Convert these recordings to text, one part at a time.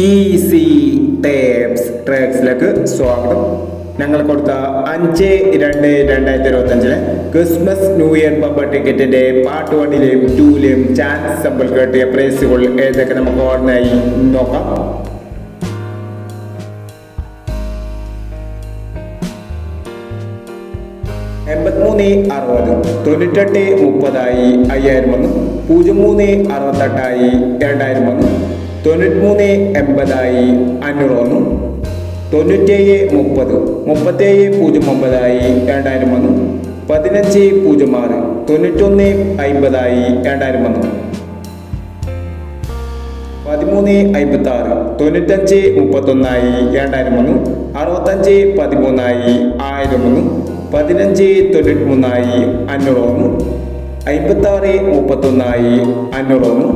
Easy tapes ട്രാക്സിലേക്ക് സ്വാഗതം. ഞങ്ങൾ കൊടുത്ത അഞ്ച് രണ്ട് രണ്ടായിരത്തി ഇരുപത്തി അഞ്ചിലെ ക്രിസ്മസ് ന്യൂ ഇയർ ബമ്പർ ടിക്കറ്റിന്റെ പാർട്ട് വണ്ണിലെയും ടൂയിലെയും ചാൻസ് സമ്പിൾ കേട്ടിയ പ്രൈസുകൾ ഏതൊക്കെ നമുക്ക് ഓർമ്മയായി നോക്കാം. എൺപത്തിമൂന്ന് അറുപത് തൊണ്ണൂറ്റെട്ട് മുപ്പതായി അയ്യായിരം വന്നു. പൂജ്യം മൂന്ന് അറുപത്തെട്ടായി രണ്ടായിരം ഒന്ന് തൊണ്ണൂറ്റിമൂന്ന് എൺപതായി അഞ്ഞൂറ് ഒന്ന് തൊണ്ണൂറ്റേഴ് മുപ്പത്. മുപ്പത്തേഴ് പൂജ്യം ഒമ്പതായി രണ്ടായിരം ഒന്ന് പതിനഞ്ച് പൂജ്യം ആറ്. തൊണ്ണൂറ്റൊന്ന് അമ്പതായി രണ്ടായിരം ഒന്ന് പതിമൂന്ന് അമ്പത്തി ആറ് തൊണ്ണൂറ്റഞ്ച് മുപ്പത്തൊന്നായി രണ്ടായിരം ഒന്ന് അറുപത്തഞ്ച് പതിമൂന്നായി ആയിരം ഒന്ന് പതിനഞ്ച് തൊണ്ണൂറ്റി മൂന്നായി അഞ്ഞൂറ് ഒന്ന് അമ്പത്താറ് മുപ്പത്തൊന്നായി അഞ്ഞൂറ് ഒന്ന്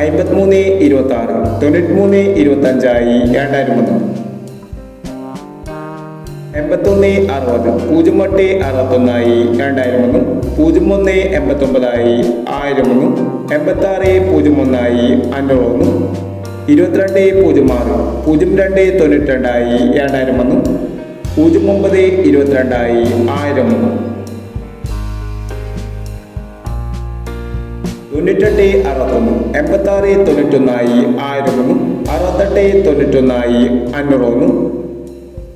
അമ്പത്തിമൂന്ന് ഇരുപത്തി ആറ് തൊണ്ണൂറ്റി മൂന്ന് ഇരുപത്തഞ്ചായി രണ്ടായിരം ഒന്ന് എൺപത്തൊന്ന് അറുപത്. പൂജ്യം എട്ട് അറുപത്തൊന്നായി രണ്ടായിരം ഒന്ന് പൂജ്യം ഒന്ന് എൺപത്തൊമ്പതായി ആയിരം ഒന്ന് എൺപത്തി ആറ് പൂജ്യം ഒന്നായി അഞ്ഞൂറ് ഒന്ന് ഇരുപത്തിരണ്ട് പൂജ്യം ആറ്. പൂജ്യം രണ്ട് തൊണ്ണൂറ്റി രണ്ടായി രണ്ടായിരം ഒന്ന് പൂജ്യം ഒമ്പത് ഇരുപത്തിരണ്ടായി ആയിരം ഒന്ന് തൊണ്ണൂറ്റെട്ട് അറുപത്തൊന്ന്. എൺപത്താറ് തൊണ്ണൂറ്റൊന്നായി ആയിരം ഒന്ന് അറുപത്തെട്ട് തൊണ്ണൂറ്റൊന്നായി അഞ്ഞൂറ് ഒന്ന്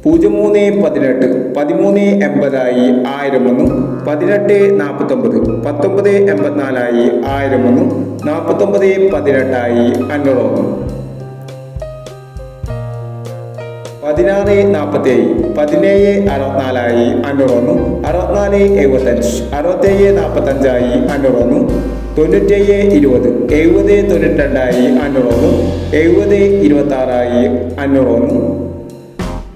പൂജ്യം മൂന്ന് പതിനെട്ട്. പതിമൂന്ന് എൺപതായി ആയിരം ഒന്ന് പതിനെട്ട് നാൽപ്പത്തൊമ്പത്. പത്തൊമ്പത് എൺപത്തിനാലായി ആയിരം ഒന്ന് നാൽപ്പത്തൊമ്പത് പതിനെട്ടായി അഞ്ഞൂറ് പതിനാറ് നാൽപ്പത്തേഴ് പതിനേഴ് അറുപത്തിനാലായി അഞ്ഞൂറൊന്ന് അറുപത്തിനാല് എഴുപത്തഞ്ച് അറുപത്തേഴ് നാൽപ്പത്തഞ്ചായി അഞ്ഞൂറൊന്ന് തൊണ്ണൂറ്റേഴ് ഇരുപത് എഴുപത് തൊണ്ണൂറ്റി രണ്ടായി അഞ്ഞൂറ് ഒന്ന് എഴുപത് ഇരുപത്താറായി അഞ്ഞൂറൊന്ന്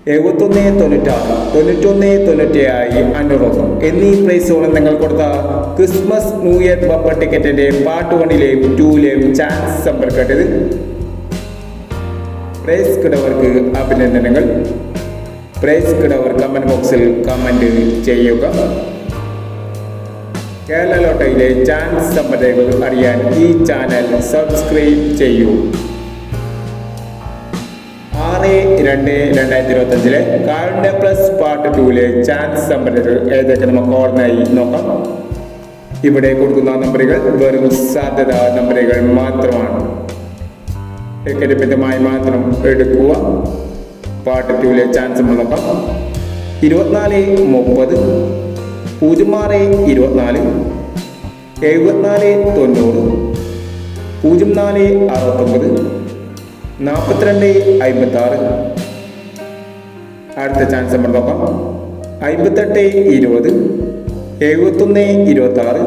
എഴുപത്തൊന്ന് തൊണ്ണൂറ്റാറ് തൊണ്ണൂറ്റൊന്ന് തൊണ്ണൂറ്റേഴായി അഞ്ഞൂറൊന്ന്. എന്നീ പ്രൈസുകൾ നിങ്ങൾ കൊടുത്ത ക്രിസ്മസ് ന്യൂ ഇയർ ബമ്പർ ടിക്കറ്റിന്റെ പാർട്ട് വണ്ണിലെയും ടൂവിലെയും ചാൻസ് സമ്പർക്കട്ടത് പ്രൈസ് കിടവർക്ക് അഭിനന്ദനങ്ങൾ. പ്രൈസ് കിടവർ കമന്റ് ബോക്സിൽ കമന്റ് ചെയ്യുക. കേരള ലോട്ടയിലെ ചാൻസ് സമ്പന്നതകൾ അറിയാൻ ഈ ചാനൽ സബ്സ്ക്രൈബ് ചെയ്യൂ. ആറ് രണ്ട് രണ്ടായിരത്തി ഇരുപത്തി അഞ്ചിലെ കാരുണ്യ പ്ലസ് പാർട്ട് ടൂവിലെ ചാൻസ് സമ്പന്നതകൾ ഏതൊക്കെ നമുക്ക് ഓർമ്മയായി നോക്കാം. ഇവിടെ കൊടുക്കുന്ന നമ്പറുകൾ വെറും സാധ്യത നമ്പറുകൾ മാത്രമാണ്. ടിക്കറ്റ് മിതമായി മാത്രം എടുക്കുക. പാർട്ട് ടൂവിലെ ചാൻസ് ഉള്ളപ്പോൾ ഇരുപത്തിനാല് മുപ്പത്. പൂജ്യം ആറ് ഇരുപത്തിനാല്. എഴുപത്തിനാല് തൊണ്ണൂറ്. പൂജ്യം നാല് അറുപത്തൊമ്പത്. നാൽപ്പത്തിരണ്ട് അമ്പത്താറ്. അടുത്ത ചാൻസ് നമ്മൾ നോക്കാം അമ്പത്തെട്ട് ഇരുപത്. എഴുപത്തൊന്ന് ഇരുപത്താറ്.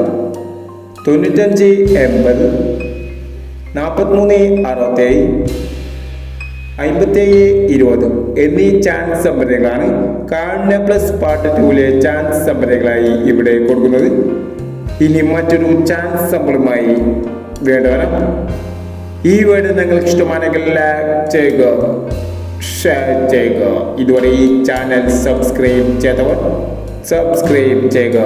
തൊണ്ണൂറ്റഞ്ച് എൺപത്. നാൽപ്പത്തിമൂന്ന് അറുപത്തേഴ് അമ്പത്തേഴ് ഇരുപത് എന്നീ ചാൻസ് സമ്പന്നതകളാണ് കാണുന്ന പ്ലസ് പാർട്ട് ടൂവിലെ ചാൻസ് സമ്പന്നതകളായി ഇവിടെ കൊടുക്കുന്നത്. ഇനി മറ്റൊരു ചാൻസ് സമ്പളുമായി വേണ്ടവരാം ഈ വീഡിയോ നിങ്ങൾക്ക് ഇഷ്ടമാണെങ്കിൽ ലൈക്ക് ചെയ്യുക ഷെയർ ചെയ്യുക. ഇതുവരെ ഈ ചാനൽ സബ്സ്ക്രൈബ് ചെയ്തവർ സബ്സ്ക്രൈബ് ചെയ്യുക.